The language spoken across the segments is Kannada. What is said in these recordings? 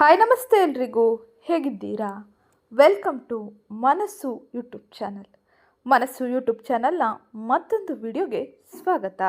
ಹಾಯ್, ನಮಸ್ತೆ ಎಲ್ರಿಗೂ. ಹೇಗಿದ್ದೀರಾ? Welcome to Manassu YouTube channel Manassu YouTube ಚಾನಲ್ನ ಮತ್ತೊಂದು ವಿಡಿಯೋಗೆ ಸ್ವಾಗತ.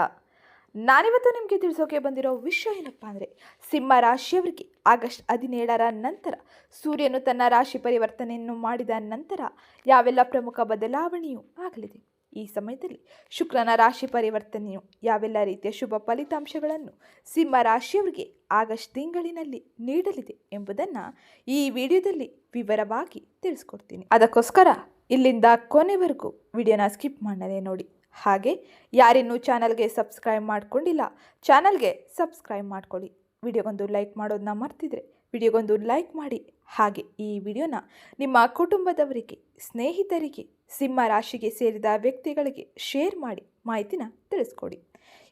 ನಾನಿವತ್ತು ನಿಮಗೆ ತಿಳಿಸೋಕೆ ಬಂದಿರೋ ವಿಷಯ ಏನಪ್ಪ ಅಂದರೆ, ಸಿಂಹ ರಾಶಿಯವರಿಗೆ ಆಗಸ್ಟ್ ಹದಿನೇಳರ ನಂತರ ಸೂರ್ಯನು ತನ್ನ ರಾಶಿ ಪರಿವರ್ತನೆಯನ್ನು ಮಾಡಿದ ನಂತರ ಯಾವೆಲ್ಲ ಪ್ರಮುಖ ಬದಲಾವಣೆಯೂ ಆಗಲಿದೆ? ಈ ಸಮಯದಲ್ಲಿ ಶುಕ್ರನ ರಾಶಿ ಪರಿವರ್ತನೆಯು ಯಾವೆಲ್ಲ ರೀತಿಯ ಶುಭ ಫಲಿತಾಂಶಗಳನ್ನು ಸಿಂಹ ರಾಶಿಯವರಿಗೆ ಆಗಸ್ಟ್ ತಿಂಗಳಿನಲ್ಲಿ ನೀಡಲಿದೆ ಎಂಬುದನ್ನು ಈ ವಿಡಿಯೋದಲ್ಲಿ ವಿವರವಾಗಿ ತಿಳಿಸ್ಕೊಡ್ತೀನಿ. ಅದಕ್ಕೋಸ್ಕರ ಇಲ್ಲಿಂದ ಕೊನೆವರೆಗೂ ವಿಡಿಯೋನ ಸ್ಕಿಪ್ ಮಾಡದೆ ನೋಡಿ. ಹಾಗೆ ಯಾರಿನ್ನೂ ಚಾನಲ್ಗೆ ಸಬ್ಸ್ಕ್ರೈಬ್ ಮಾಡ್ಕೊಂಡಿಲ್ಲ, ಚಾನಲ್ಗೆ ಸಬ್ಸ್ಕ್ರೈಬ್ ಮಾಡ್ಕೊಳ್ಳಿ. ವಿಡಿಯೋಗೊಂದು ಲೈಕ್ ಮಾಡೋದನ್ನ ಮರ್ತಿದ್ರೆ ವಿಡಿಯೋಗೊಂದು ಲೈಕ್ ಮಾಡಿ. ಹಾಗೆ ಈ ವಿಡಿಯೋನ ನಿಮ್ಮ ಕುಟುಂಬದವರಿಗೆ, ಸ್ನೇಹಿತರಿಗೆ, ಸಿಂಹ ರಾಶಿಗೆ ಸೇರಿದ ವ್ಯಕ್ತಿಗಳಿಗೆ ಶೇರ್ ಮಾಡಿ ಮಾಹಿತಿನ ತಿಳಿಸ್ಕೊಡಿ.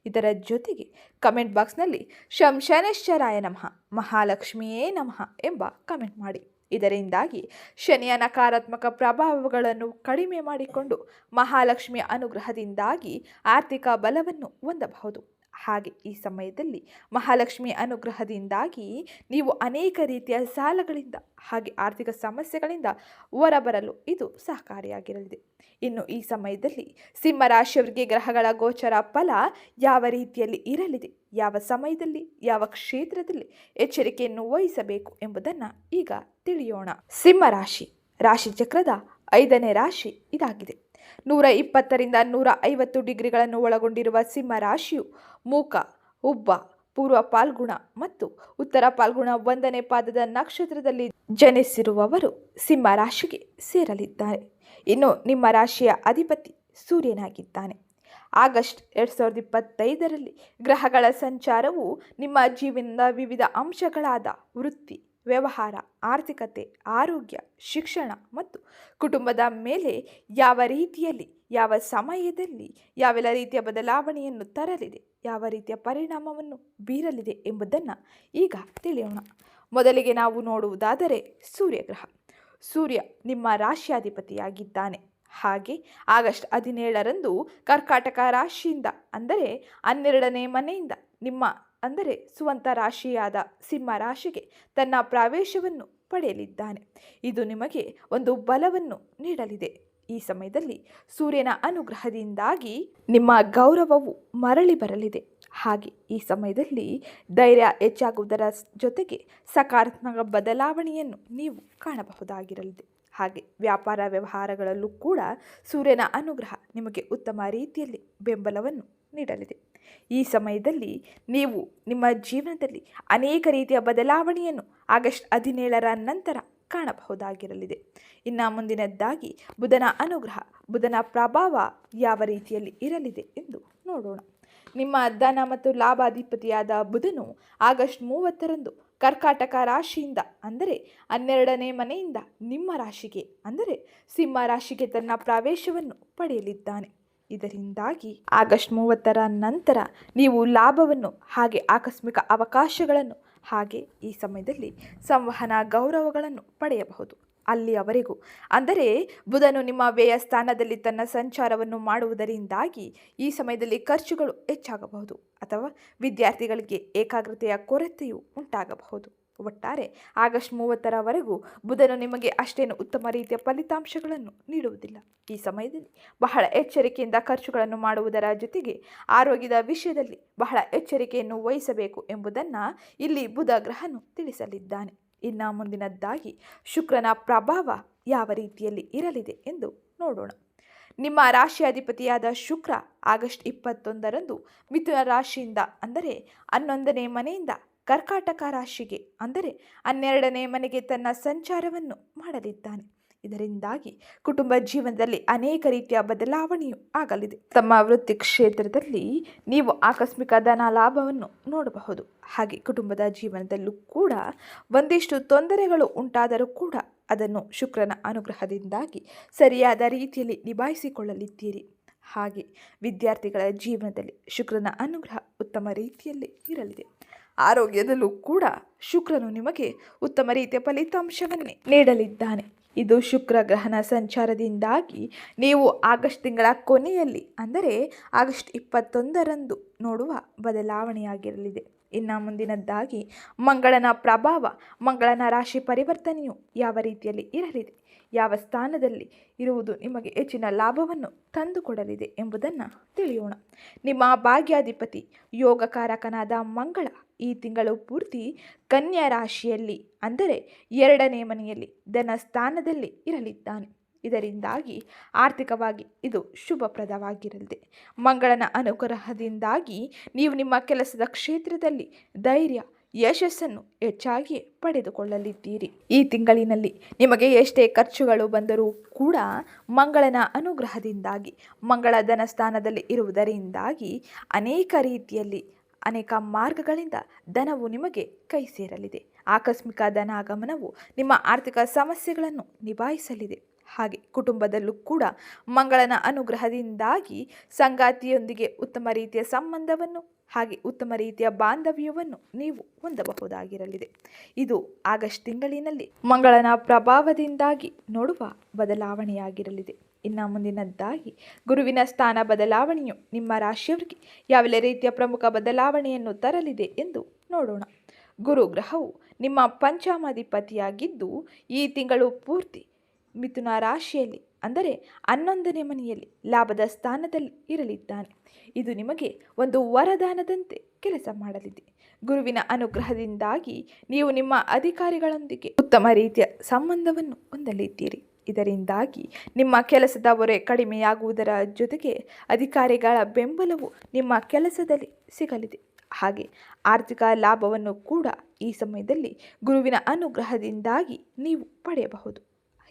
ಇದರ ಜೊತೆಗೆ ಕಮೆಂಟ್ ಬಾಕ್ಸ್ನಲ್ಲಿ ಶಂ ಶನೇಶ್ವರಾಯ ನಮಃ, ಮಹಾಲಕ್ಷ್ಮಿಯೇ ನಮಃ ಎಂಬ ಕಮೆಂಟ್ ಮಾಡಿ. ಇದರಿಂದಾಗಿ ಶನಿಯ ನಕಾರಾತ್ಮಕ ಪ್ರಭಾವಗಳನ್ನು ಕಡಿಮೆ ಮಾಡಿಕೊಂಡು ಮಹಾಲಕ್ಷ್ಮಿಯ ಅನುಗ್ರಹದಿಂದಾಗಿ ಆರ್ಥಿಕ ಬಲವನ್ನು ಹೊಂದಬಹುದು. ಹಾಗೆ ಈ ಸಮಯದಲ್ಲಿ ಮಹಾಲಕ್ಷ್ಮಿ ಅನುಗ್ರಹದಿಂದಾಗಿ ನೀವು ಅನೇಕ ರೀತಿಯ ಸಾಲಗಳಿಂದ ಹಾಗೆ ಆರ್ಥಿಕ ಸಮಸ್ಯೆಗಳಿಂದ ಹೊರಬರಲು ಇದು ಸಹಕಾರಿಯಾಗಿರಲಿದೆ. ಇನ್ನು ಈ ಸಮಯದಲ್ಲಿ ಸಿಂಹ ರಾಶಿಯವರಿಗೆ ಗ್ರಹಗಳ ಗೋಚರ ಫಲ ಯಾವ ರೀತಿಯಲ್ಲಿ ಇರಲಿದೆ, ಯಾವ ಸಮಯದಲ್ಲಿ, ಯಾವ ಕ್ಷೇತ್ರದಲ್ಲಿ ಎಚ್ಚರಿಕೆಯನ್ನು ವಹಿಸಬೇಕು ಎಂಬುದನ್ನು ಈಗ ತಿಳಿಯೋಣ. ಸಿಂಹರಾಶಿ ರಾಶಿ ಚಕ್ರದ ಐದನೇ ರಾಶಿ ಇದಾಗಿದೆ. ನೂರ ಇಪ್ಪತ್ತರಿಂದ ನೂರ ಐವತ್ತು ಡಿಗ್ರಿಗಳನ್ನು ಒಳಗೊಂಡಿರುವ ಸಿಂಹ ರಾಶಿಯು ಮೂಕ, ಉಬ್ಬ, ಪೂರ್ವ ಪಾಲ್ಗುಣ ಮತ್ತು ಉತ್ತರ ಪಾಲ್ಗುಣ ಒಂದನೇ ಪಾದದ ನಕ್ಷತ್ರದಲ್ಲಿ ಜನಿಸಿರುವವರು ಸಿಂಹ ರಾಶಿಗೆ ಸೇರಲಿದ್ದಾರೆ. ಇನ್ನು ನಿಮ್ಮ ರಾಶಿಯ ಅಧಿಪತಿ ಸೂರ್ಯನಾಗಿದ್ದಾನೆ. ಆಗಸ್ಟ್ ಎರಡು ಸಾವಿರದ ಇಪ್ಪತ್ತೈದರಲ್ಲಿ ಗ್ರಹಗಳ ಸಂಚಾರವು ನಿಮ್ಮ ಜೀವನದ ವಿವಿಧ ಅಂಶಗಳಾದ ವೃತ್ತಿ ವ್ಯವಹಾರ, ಆರ್ಥಿಕತೆ, ಆರೋಗ್ಯ, ಶಿಕ್ಷಣ ಮತ್ತು ಕುಟುಂಬದ ಮೇಲೆ ಯಾವ ರೀತಿಯಲ್ಲಿ, ಯಾವ ಸಮಯದಲ್ಲಿ, ಯಾವೆಲ್ಲ ರೀತಿಯ ಬದಲಾವಣೆಯನ್ನು ತರಲಿದೆ, ಯಾವ ರೀತಿಯ ಪರಿಣಾಮವನ್ನು ಬೀರಲಿದೆ ಎಂಬುದನ್ನು ಈಗ ತಿಳಿಯೋಣ. ಮೊದಲಿಗೆ ನಾವು ನೋಡುವುದಾದರೆ ಸೂರ್ಯಗ್ರಹ. ಸೂರ್ಯ ನಿಮ್ಮ ರಾಶಿಯಾಧಿಪತಿಯಾಗಿದ್ದಾನೆ. ಹಾಗೆ ಆಗಸ್ಟ್ ಹದಿನೇಳರಂದು ಕರ್ಕಾಟಕ ರಾಶಿಯಿಂದ, ಅಂದರೆ ಹನ್ನೆರಡನೇ ಮನೆಯಿಂದ ನಿಮ್ಮ ಅಂದರೆ ಸುವಂತ ರಾಶಿಯಾದ ಸಿಂಹ ರಾಶಿಗೆ ತನ್ನ ಪ್ರವೇಶವನ್ನು ಪಡೆಯಲಿದ್ದಾನೆ. ಇದು ನಿಮಗೆ ಒಂದು ಬಲವನ್ನು ನೀಡಲಿದೆ. ಈ ಸಮಯದಲ್ಲಿ ಸೂರ್ಯನ ಅನುಗ್ರಹದಿಂದಾಗಿ ನಿಮ್ಮ ಗೌರವವು ಮರಳಿ ಬರಲಿದೆ. ಹಾಗೆ ಈ ಸಮಯದಲ್ಲಿ ಧೈರ್ಯ ಹೆಚ್ಚಾಗುವುದರ ಜೊತೆಗೆ ಸಕಾರಾತ್ಮಕ ಬದಲಾವಣೆಯನ್ನು ನೀವು ಕಾಣಬಹುದಾಗಿರಲಿದೆ. ಹಾಗೆ ವ್ಯಾಪಾರ ವ್ಯವಹಾರಗಳಲ್ಲೂ ಕೂಡ ಸೂರ್ಯನ ಅನುಗ್ರಹ ನಿಮಗೆ ಉತ್ತಮ ರೀತಿಯಲ್ಲಿ ಬೆಂಬಲವನ್ನು ನೀಡಲಿದೆ. ಈ ಸಮಯದಲ್ಲಿ ನೀವು ನಿಮ್ಮ ಜೀವನದಲ್ಲಿ ಅನೇಕ ರೀತಿಯ ಬದಲಾವಣೆಯನ್ನು ಆಗಸ್ಟ್ ಹದಿನೇಳರ ನಂತರ ಕಾಣಬಹುದಾಗಿರಲಿದೆ. ಇನ್ನು ಮುಂದಿನದ್ದಾಗಿ ಬುಧನ ಅನುಗ್ರಹ, ಬುಧನ ಪ್ರಭಾವ ಯಾವ ರೀತಿಯಲ್ಲಿ ಇರಲಿದೆ ಎಂದು ನೋಡೋಣ. ನಿಮ್ಮ ಧನ ಮತ್ತು ಲಾಭಾಧಿಪತಿಯಾದ ಬುಧನು ಆಗಸ್ಟ್ ಮೂವತ್ತರಂದು ಕರ್ಕಾಟಕ ರಾಶಿಯಿಂದ, ಅಂದರೆ ಹನ್ನೆರಡನೇ ಮನೆಯಿಂದ ನಿಮ್ಮ ರಾಶಿಗೆ, ಅಂದರೆ ಸಿಂಹ ರಾಶಿಗೆ ತನ್ನ ಪ್ರವೇಶವನ್ನು ಪಡೆಯಲಿದ್ದಾನೆ. ಇದರಿಂದಾಗಿ ಆಗಸ್ಟ್ ಮೂವತ್ತರ ನಂತರ ನೀವು ಲಾಭವನ್ನು ಹಾಗೆ ಆಕಸ್ಮಿಕ ಅವಕಾಶಗಳನ್ನು ಹಾಗೆ ಈ ಸಮಯದಲ್ಲಿ ಸಂವಹನ ಗೌರವಗಳನ್ನು ಪಡೆಯಬಹುದು. ಅಲ್ಲಿಯವರೆಗೂ ಅಂದರೆ ಬುಧನು ನಿಮ್ಮ ವ್ಯಯ ಸ್ಥಾನದಲ್ಲಿ ತನ್ನ ಸಂಚಾರವನ್ನು ಮಾಡುವುದರಿಂದಾಗಿ ಈ ಸಮಯದಲ್ಲಿ ಖರ್ಚುಗಳು ಹೆಚ್ಚಾಗಬಹುದು ಅಥವಾ ವಿದ್ಯಾರ್ಥಿಗಳಿಗೆ ಏಕಾಗ್ರತೆಯ ಕೊರತೆಯು ಉಂಟಾಗಬಹುದು. ಒಟ್ಟಾರೆ ಆಗಸ್ಟ್ ಮೂವತ್ತರವರೆಗೂ ಬುಧನು ನಿಮಗೆ ಅಷ್ಟೇನು ಉತ್ತಮ ರೀತಿಯ ಫಲಿತಾಂಶಗಳನ್ನು ನೀಡುವುದಿಲ್ಲ. ಈ ಸಮಯದಲ್ಲಿ ಬಹಳ ಎಚ್ಚರಿಕೆಯಿಂದ ಖರ್ಚುಗಳನ್ನು ಮಾಡುವುದರ ಜೊತೆಗೆ ಆರೋಗ್ಯದ ವಿಷಯದಲ್ಲಿ ಬಹಳ ಎಚ್ಚರಿಕೆಯನ್ನು ವಹಿಸಬೇಕು ಎಂಬುದನ್ನು ಇಲ್ಲಿ ಬುಧ ಗ್ರಹನು ತಿಳಿಸಲಿದ್ದಾನೆ. ಇನ್ನು ಮುಂದಿನದ್ದಾಗಿ ಶುಕ್ರನ ಪ್ರಭಾವ ಯಾವ ರೀತಿಯಲ್ಲಿ ಇರಲಿದೆ ಎಂದು ನೋಡೋಣ. ನಿಮ್ಮ ರಾಶಿಯಾಧಿಪತಿಯಾದ ಶುಕ್ರ ಆಗಸ್ಟ್ ಇಪ್ಪತ್ತೊಂದರಂದು ಮಿಥುನ ರಾಶಿಯಿಂದ ಅಂದರೆ ಹನ್ನೊಂದನೇ ಮನೆಯಿಂದ ಕರ್ಕಾಟಕ ರಾಶಿಗೆ, ಅಂದರೆ ಹನ್ನೆರಡನೇ ಮನೆಗೆ ತನ್ನ ಸಂಚಾರವನ್ನು ಮಾಡಲಿದ್ದಾನೆ. ಇದರಿಂದಾಗಿ ಕುಟುಂಬ ಜೀವನದಲ್ಲಿ ಅನೇಕ ರೀತಿಯ ಬದಲಾವಣೆಯು ಆಗಲಿದೆ. ತಮ್ಮ ವೃತ್ತಿ ಕ್ಷೇತ್ರದಲ್ಲಿ ನೀವು ಆಕಸ್ಮಿಕ ಧನ ಲಾಭವನ್ನು ನೋಡಬಹುದು. ಹಾಗೆ ಕುಟುಂಬದ ಜೀವನದಲ್ಲೂ ಕೂಡ ಒಂದಿಷ್ಟು ತೊಂದರೆಗಳು ಉಂಟಾದರೂ ಕೂಡ ಅದನ್ನು ಶುಕ್ರನ ಅನುಗ್ರಹದಿಂದಾಗಿ ಸರಿಯಾದ ರೀತಿಯಲ್ಲಿ ನಿಭಾಯಿಸಿಕೊಳ್ಳಲಿದ್ದೀರಿ. ಹಾಗೆ ವಿದ್ಯಾರ್ಥಿಗಳ ಜೀವನದಲ್ಲಿ ಶುಕ್ರನ ಅನುಗ್ರಹ ಉತ್ತಮ ರೀತಿಯಲ್ಲಿ ಇರಲಿದೆ. ಆರೋಗ್ಯದಲ್ಲೂ ಕೂಡ ಶುಕ್ರನು ನಿಮಗೆ ಉತ್ತಮ ರೀತಿಯ ಫಲಿತಾಂಶವನ್ನೇ ನೀಡಲಿದ್ದಾನೆ. ಇದು ಶುಕ್ರ ಗ್ರಹಣ ಸಂಚಾರದಿಂದಾಗಿ ನೀವು ಆಗಸ್ಟ್ ತಿಂಗಳ ಕೊನೆಯಲ್ಲಿ, ಅಂದರೆ ಆಗಸ್ಟ್ ಇಪ್ಪತ್ತೊಂದರಂದು ನೋಡುವ ಬದಲಾವಣೆಯಾಗಿರಲಿದೆ. ಇನ್ನು ಮುಂದಿನದ್ದಾಗಿ, ಮಂಗಳನ ಪ್ರಭಾವ, ಮಂಗಳನ ರಾಶಿ ಪರಿವರ್ತನೆಯು ಯಾವ ರೀತಿಯಲ್ಲಿ ಇರಲಿದೆ? ಯಾವ ಸ್ಥಾನದಲ್ಲಿ ಇರುವುದು ನಿಮಗೆ ಹೆಚ್ಚಿನ ಲಾಭವನ್ನು ತಂದುಕೊಡಲಿದೆ ಎಂಬುದನ್ನು ತಿಳಿಯೋಣ. ನಿಮ್ಮ ಭಾಗ್ಯಾಧಿಪತಿ ಯೋಗಕಾರಕನಾದ ಮಂಗಳ ಈ ತಿಂಗಳು ಪೂರ್ತಿ ಕನ್ಯಾ ರಾಶಿಯಲ್ಲಿ, ಅಂದರೆ ಎರಡನೇ ಮನೆಯಲ್ಲಿ ಧನ ಸ್ಥಾನದಲ್ಲಿ ಇರಲಿದ್ದಾನೆ. ಇದರಿಂದಾಗಿ ಆರ್ಥಿಕವಾಗಿ ಇದು ಶುಭಪ್ರದವಾಗಿರಲಿದೆ. ಮಂಗಳನ ಅನುಗ್ರಹದಿಂದಾಗಿ ನೀವು ನಿಮ್ಮ ಕೆಲಸದ ಕ್ಷೇತ್ರದಲ್ಲಿ ಧೈರ್ಯ ಯಶಸ್ಸನ್ನು ಹೆಚ್ಚಾಗಿ ಪಡೆದುಕೊಳ್ಳಲಿದ್ದೀರಿ. ಈ ತಿಂಗಳಿನಲ್ಲಿ ನಿಮಗೆ ಎಷ್ಟೇ ಖರ್ಚುಗಳು ಬಂದರೂ ಕೂಡ ಮಂಗಳನ ಅನುಗ್ರಹದಿಂದಾಗಿ, ಮಂಗಳ ಧನ ಸ್ಥಾನದಲ್ಲಿ ಇರುವುದರಿಂದಾಗಿ ಅನೇಕ ರೀತಿಯಲ್ಲಿ ಅನೇಕ ಮಾರ್ಗಗಳಿಂದ ಧನವು ನಿಮಗೆ ಕೈ ಸೇರಲಿದೆ ಆಕಸ್ಮಿಕ ಧನಾಗಮನವು ನಿಮ್ಮ ಆರ್ಥಿಕ ಸಮಸ್ಯೆಗಳನ್ನು ನಿಭಾಯಿಸಲಿದೆ. ಹಾಗೆ ಕುಟುಂಬದಲ್ಲೂ ಕೂಡ ಮಂಗಳನ ಅನುಗ್ರಹದಿಂದಾಗಿ ಸಂಗಾತಿಯೊಂದಿಗೆ ಉತ್ತಮ ರೀತಿಯ ಸಂಬಂಧವನ್ನು ಹಾಗೆ ಉತ್ತಮ ರೀತಿಯ ಬಾಂಧವ್ಯವನ್ನು ನೀವು ಹೊಂದಬಹುದಾಗಿರಲಿದೆ. ಇದು ಆಗಸ್ಟ್ ತಿಂಗಳಿನಲ್ಲಿ ಮಂಗಳನ ಪ್ರಭಾವದಿಂದಾಗಿ ನೋಡುವ ಬದಲಾವಣೆಯಾಗಿರಲಿದೆ. ಇನ್ನು ಮುಂದಿನದ್ದಾಗಿ ಗುರುವಿನ ಸ್ಥಾನ ಬದಲಾವಣೆಯು ನಿಮ್ಮ ರಾಶಿಯವರಿಗೆ ಯಾವೆಲ್ಲ ರೀತಿಯ ಪ್ರಮುಖ ಬದಲಾವಣೆಯನ್ನು ತರಲಿದೆ ಎಂದು ನೋಡೋಣ. ಗುರು ಗ್ರಹವು ನಿಮ್ಮ ಪಂಚಾಮಾಧಿಪತಿಯಾಗಿದ್ದು ಈ ತಿಂಗಳು ಪೂರ್ತಿ ಮಿಥುನ ರಾಶಿಯಲ್ಲಿ, ಅಂದರೆ ಹನ್ನೊಂದನೇ ಮನೆಯಲ್ಲಿ ಲಾಭದ ಸ್ಥಾನದಲ್ಲಿ ಇರಲಿದ್ದಾನೆ. ಇದು ನಿಮಗೆ ಒಂದು ವರದಾನದಂತೆ ಕೆಲಸ ಮಾಡಲಿದೆ. ಗುರುವಿನ ಅನುಗ್ರಹದಿಂದಾಗಿ ನೀವು ನಿಮ್ಮ ಅಧಿಕಾರಿಗಳೊಂದಿಗೆ ಉತ್ತಮ ರೀತಿಯ ಸಂಬಂಧವನ್ನು ಹೊಂದಲಿದ್ದೀರಿ. ಇದರಿಂದಾಗಿ ನಿಮ್ಮ ಕೆಲಸದ ಹೊರೆ ಕಡಿಮೆಯಾಗುವುದರ ಜೊತೆಗೆ ಅಧಿಕಾರಿಗಳ ಬೆಂಬಲವು ನಿಮ್ಮ ಕೆಲಸದಲ್ಲಿ ಸಿಗಲಿದೆ. ಹಾಗೆ ಆರ್ಥಿಕ ಲಾಭವನ್ನು ಕೂಡ ಈ ಸಮಯದಲ್ಲಿ ಗುರುವಿನ ಅನುಗ್ರಹದಿಂದಾಗಿ ನೀವು ಪಡೆಯಬಹುದು.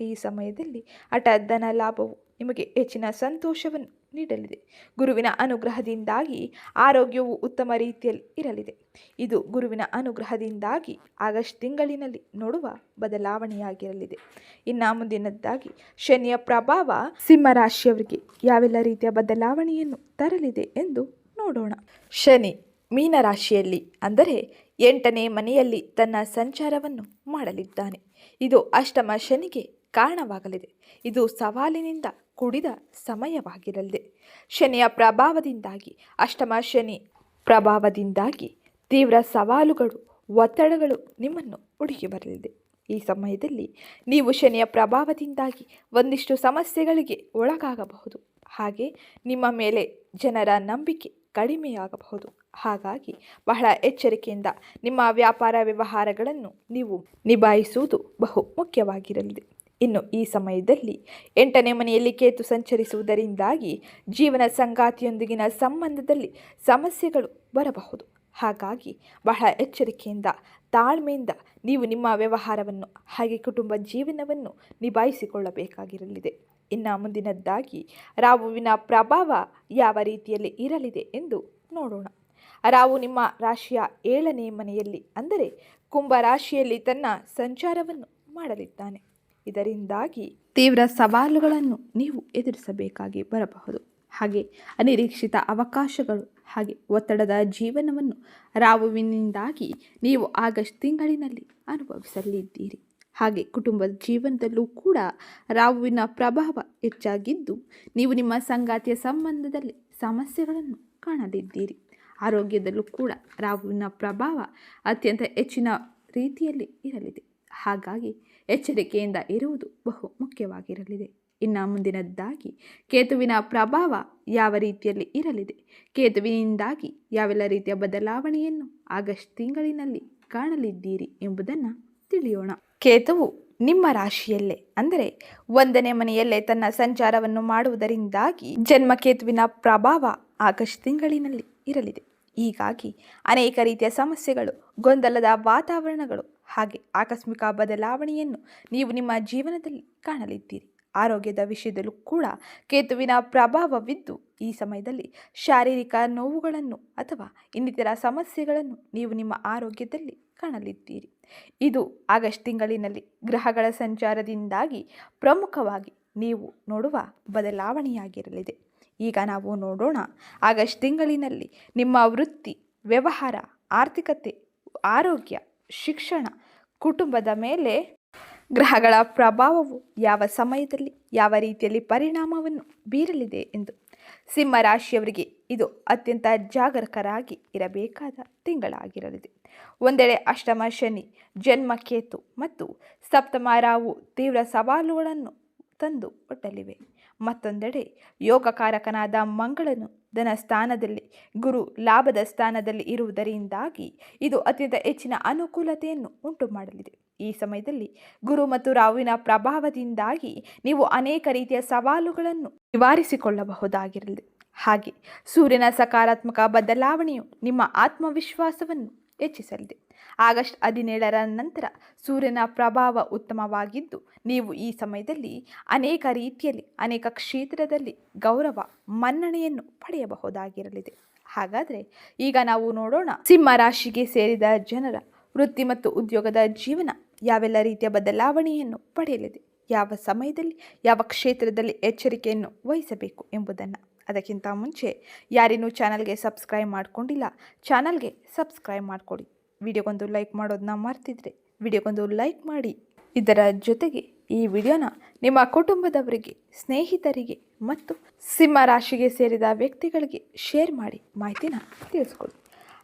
ಈ ಸಮಯದಲ್ಲಿ ಹಠಾತ್ ಧನ ಲಾಭವು ನಿಮಗೆ ಹೆಚ್ಚಿನ ಸಂತೋಷವನ್ನು ನೀಡಲಿದೆ. ಗುರುವಿನ ಅನುಗ್ರಹದಿಂದಾಗಿ ಆರೋಗ್ಯವು ಉತ್ತಮ ರೀತಿಯಲ್ಲಿ ಇರಲಿದೆ. ಇದು ಗುರುವಿನ ಅನುಗ್ರಹದಿಂದಾಗಿ ಆಗಸ್ಟ್ ತಿಂಗಳಿನಲ್ಲಿ ನೋಡುವ ಬದಲಾವಣೆಯಾಗಿರಲಿದೆ. ಇನ್ನು ಮುಂದಿನದ್ದಾಗಿ ಶನಿಯ ಪ್ರಭಾವ ಸಿಂಹರಾಶಿಯವರಿಗೆ ಯಾವೆಲ್ಲ ರೀತಿಯ ಬದಲಾವಣೆಯನ್ನು ತರಲಿದೆ ಎಂದು ನೋಡೋಣ. ಶನಿ ಮೀನರಾಶಿಯಲ್ಲಿ ಅಂದರೆ ಎಂಟನೇ ಮನೆಯಲ್ಲಿ ತನ್ನ ಸಂಚಾರವನ್ನು ಮಾಡಲಿದ್ದಾನೆ. ಇದು ಅಷ್ಟಮ ಶನಿಗೆ ಕಾರಣವಾಗಲಿದೆ. ಇದು ಸವಾಲಿನಿಂದ ಕೂಡಿದ ಸಮಯವಾಗಿರಲಿದೆ. ಶನಿಯ ಪ್ರಭಾವದಿಂದಾಗಿ, ಅಷ್ಟಮ ಶನಿ ಪ್ರಭಾವದಿಂದಾಗಿ ತೀವ್ರ ಸವಾಲುಗಳು, ಒತ್ತಡಗಳು ನಿಮ್ಮನ್ನು ಹುಡುಕಿ ಬರಲಿದೆ. ಈ ಸಮಯದಲ್ಲಿ ನೀವು ಶನಿಯ ಪ್ರಭಾವದಿಂದಾಗಿ ಒಂದಿಷ್ಟು ಸಮಸ್ಯೆಗಳಿಗೆ ಒಳಗಾಗಬಹುದು. ಹಾಗೆ ನಿಮ್ಮ ಮೇಲೆ ಜನರ ನಂಬಿಕೆ ಕಡಿಮೆಯಾಗಬಹುದು. ಹಾಗಾಗಿ ಬಹಳ ಎಚ್ಚರಿಕೆಯಿಂದ ನಿಮ್ಮ ವ್ಯಾಪಾರ ವ್ಯವಹಾರಗಳನ್ನು ನೀವು ನಿಭಾಯಿಸುವುದು ಬಹು ಮುಖ್ಯವಾಗಿರಲಿದೆ. ಇನ್ನು ಈ ಸಮಯದಲ್ಲಿ ಎಂಟನೇ ಮನೆಯಲ್ಲಿ ಕೇತು ಸಂಚರಿಸುವುದರಿಂದಾಗಿ ಜೀವನ ಸಂಗಾತಿಯೊಂದಿಗಿನ ಸಂಬಂಧದಲ್ಲಿ ಸಮಸ್ಯೆಗಳು ಬರಬಹುದು. ಹಾಗಾಗಿ ಬಹಳ ಎಚ್ಚರಿಕೆಯಿಂದ, ತಾಳ್ಮೆಯಿಂದ ನೀವು ನಿಮ್ಮ ವ್ಯವಹಾರವನ್ನು, ಹಾಗೆ ಕುಟುಂಬ ಜೀವನವನ್ನು ನಿಭಾಯಿಸಿಕೊಳ್ಳಬೇಕಾಗಿರಲಿದೆ. ಇನ್ನು ಮುಂದಿನದ್ದಾಗಿ, ರಾಹುವಿನ ಪ್ರಭಾವ ಯಾವ ರೀತಿಯಲ್ಲಿ ಇರಲಿದೆ ಎಂದು ನೋಡೋಣ. ರಾಹು ನಿಮ್ಮ ರಾಶಿಯ ಏಳನೇ ಮನೆಯಲ್ಲಿ, ಅಂದರೆ ಕುಂಭ ರಾಶಿಯಲ್ಲಿ ತನ್ನ ಸಂಚಾರವನ್ನು ಮಾಡಲಿದ್ದಾನೆ. ಇದರಿಂದಾಗಿ ತೀವ್ರ ಸವಾಲುಗಳನ್ನು ನೀವು ಎದುರಿಸಬೇಕಾಗಿ ಬರಬಹುದು. ಹಾಗೆ ಅನಿರೀಕ್ಷಿತ ಅವಕಾಶಗಳು ಹಾಗೆ ಒತ್ತಡದ ಜೀವನವನ್ನು ರಾವುವಿನಿಂದಾಗಿ ನೀವು ಆಗಸ್ಟ್ ತಿಂಗಳಿನಲ್ಲಿ ಅನುಭವಿಸಲಿದ್ದೀರಿ. ಹಾಗೆ ಕುಟುಂಬದ ಜೀವನದಲ್ಲೂ ಕೂಡ ರಾವುವಿನ ಪ್ರಭಾವ ಹೆಚ್ಚಾಗಿದ್ದು, ನೀವು ನಿಮ್ಮ ಸಂಗಾತಿಯ ಸಂಬಂಧದಲ್ಲಿ ಸಮಸ್ಯೆಗಳನ್ನು ಕಾಣಲಿದ್ದೀರಿ. ಆರೋಗ್ಯದಲ್ಲೂ ಕೂಡ ರಾವುವಿನ ಪ್ರಭಾವ ಅತ್ಯಂತ ಹೆಚ್ಚಿನ ರೀತಿಯಲ್ಲಿ ಇರಲಿದೆ. ಹಾಗಾಗಿ ಎಚ್ಚರಿಕೆಯಿಂದ ಇರುವುದು ಬಹು ಮುಖ್ಯವಾಗಿರಲಿದೆ. ಇನ್ನು ಮುಂದಿನದ್ದಾಗಿ ಕೇತುವಿನ ಪ್ರಭಾವ ಯಾವ ರೀತಿಯಲ್ಲಿ ಇರಲಿದೆ? ಕೇತುವಿನಿಂದಾಗಿ ಯಾವೆಲ್ಲ ರೀತಿಯ ಬದಲಾವಣೆಯನ್ನು ಆಗಸ್ಟ್ ತಿಂಗಳಿನಲ್ಲಿ ಕಾಣಲಿದ್ದೀರಿ ಎಂಬುದನ್ನು ತಿಳಿಯೋಣ. ಕೇತುವು ನಿಮ್ಮ ರಾಶಿಯಲ್ಲೇ, ಅಂದರೆ ಒಂದನೇ ಮನೆಯಲ್ಲೇ ತನ್ನ ಸಂಚಾರವನ್ನು ಮಾಡುವುದರಿಂದಾಗಿ ಜನ್ಮಕೇತುವಿನ ಪ್ರಭಾವ ಆಗಸ್ಟ್ ತಿಂಗಳಿನಲ್ಲಿ ಇರಲಿದೆ. ಹೀಗಾಗಿ ಅನೇಕ ರೀತಿಯ ಸಮಸ್ಯೆಗಳು, ಗೊಂದಲದ ವಾತಾವರಣಗಳು ಹಾಗೆ ಆಕಸ್ಮಿಕ ಬದಲಾವಣೆಯನ್ನು ನೀವು ನಿಮ್ಮ ಜೀವನದಲ್ಲಿ ಕಾಣಲಿದ್ದೀರಿ. ಆರೋಗ್ಯದ ವಿಷಯದಲ್ಲೂ ಕೂಡ ಕೇತುವಿನ ಪ್ರಭಾವವಿದ್ದು, ಈ ಸಮಯದಲ್ಲಿ ಶಾರೀರಿಕ ನೋವುಗಳನ್ನು ಅಥವಾ ಇನ್ನಿತರ ಸಮಸ್ಯೆಗಳನ್ನು ನೀವು ನಿಮ್ಮ ಆರೋಗ್ಯದಲ್ಲಿ ಕಾಣಲಿದ್ದೀರಿ. ಇದು ಆಗಸ್ಟ್ ತಿಂಗಳಿನಲ್ಲಿ ಗ್ರಹಗಳ ಸಂಚಾರದಿಂದಾಗಿ ಪ್ರಮುಖವಾಗಿ ನೀವು ನೋಡುವ ಬದಲಾವಣೆಯಾಗಿರಲಿದೆ. ಈಗ ನಾವು ನೋಡೋಣ, ಆಗಸ್ಟ್ ತಿಂಗಳಿನಲ್ಲಿ ನಿಮ್ಮ ವೃತ್ತಿ, ವ್ಯವಹಾರ, ಆರ್ಥಿಕತೆ, ಆರೋಗ್ಯ ಶಿಕ್ಷಣ ಕುಟುಂಬದ ಮೇಲೆ ಗ್ರಹಗಳ ಪ್ರಭಾವವು ಯಾವ ಸಮಯದಲ್ಲಿ, ಯಾವ ರೀತಿಯಲ್ಲಿ ಪರಿಣಾಮವನ್ನು ಬೀರಲಿದೆ ಎಂದು ಸಿಂಹ ರಾಶಿಯವರಿಗೆ ಇದು ಅತ್ಯಂತ ಜಾಗರೂಕರಾಗಿ ಇರಬೇಕಾದ ತಿಂಗಳಾಗಿರಲಿದೆ. ಒಂದೆಡೆ ಅಷ್ಟಮ ಶನಿ, ಜನ್ಮ ಕೇತು ಮತ್ತು ಸಪ್ತಮ ರಾವು ತೀವ್ರ ಸವಾಲುಗಳನ್ನು ತಂದು ಒಡ್ಡಲಿವೆ. ಮತ್ತೊಂದೆಡೆ ಯೋಗಕಾರಕನಾದ ಮಂಗಳನು ಧನ ಸ್ಥಾನದಲ್ಲಿ ಗುರು ಲಾಭದ ಸ್ಥಾನದಲ್ಲಿ ಇರುವುದರಿಂದಾಗಿ ಇದು ಅತ್ಯಂತ ಹೆಚ್ಚಿನ ಅನುಕೂಲತೆಯನ್ನು ಉಂಟು ಮಾಡಲಿದೆ ಈ ಸಮಯದಲ್ಲಿ ಗುರು ಮತ್ತು ರಾಹುವಿನ ಪ್ರಭಾವದಿಂದಾಗಿ ನೀವು ಅನೇಕ ರೀತಿಯ ಸವಾಲುಗಳನ್ನು ನಿವಾರಿಸಿಕೊಳ್ಳಬಹುದಾಗಿರಲಿದೆ. ಹಾಗೆ ಸೂರ್ಯನ ಸಕಾರಾತ್ಮಕ ಬದಲಾವಣೆಯು ನಿಮ್ಮ ಆತ್ಮವಿಶ್ವಾಸವನ್ನು ಹೆಚ್ಚಿಸಲಿದೆ. ಆಗಸ್ಟ್ ಹದಿನೇಳರ ನಂತರ ಸೂರ್ಯನ ಪ್ರಭಾವ ಉತ್ತಮವಾಗಿದ್ದು, ನೀವು ಈ ಸಮಯದಲ್ಲಿ ಅನೇಕ ರೀತಿಯಲ್ಲಿ, ಅನೇಕ ಕ್ಷೇತ್ರದಲ್ಲಿ ಗೌರವ, ಮನ್ನಣೆಯನ್ನು ಪಡೆಯಬಹುದಾಗಿರಲಿದೆ. ಹಾಗಾದರೆ ಈಗ ನಾವು ನೋಡೋಣ, ಸಿಂಹ ರಾಶಿಗೆ ಸೇರಿದ ಜನರ ವೃತ್ತಿ ಮತ್ತು ಉದ್ಯೋಗದ ಜೀವನ ಯಾವೆಲ್ಲ ರೀತಿಯ ಬದಲಾವಣೆಯನ್ನು ಪಡೆಯಲಿದೆ, ಯಾವ ಸಮಯದಲ್ಲಿ, ಯಾವ ಕ್ಷೇತ್ರದಲ್ಲಿ ಎಚ್ಚರಿಕೆಯನ್ನು ವಹಿಸಬೇಕು ಎಂಬುದನ್ನು. ಅದಕ್ಕಿಂತ ಮುಂಚೆ ಯಾರಿನ್ನೂ ಚಾನಲ್ಗೆ ಸಬ್ಸ್ಕ್ರೈಬ್ ಮಾಡಿಕೊಂಡಿಲ್ಲ, ಚಾನಲ್ಗೆ ಸಬ್ಸ್ಕ್ರೈಬ್ ಮಾಡಿಕೊಡಿ. ವಿಡಿಯೋಗೊಂದು ಲೈಕ್ ಮಾಡೋದನ್ನ ಮರ್ತಿದ್ರೆ ವಿಡಿಯೋಗೊಂದು ಲೈಕ್ ಮಾಡಿ. ಇದರ ಜೊತೆಗೆ ಈ ವಿಡಿಯೋನ ನಿಮ್ಮ ಕುಟುಂಬದವರಿಗೆ, ಸ್ನೇಹಿತರಿಗೆ ಮತ್ತು ಸಿಂಹ ರಾಶಿಗೆ ಸೇರಿದ ವ್ಯಕ್ತಿಗಳಿಗೆ ಶೇರ್ ಮಾಡಿ ಮಾಹಿತಿನ ತಿಳಿಸ್ಕೊಡಿ.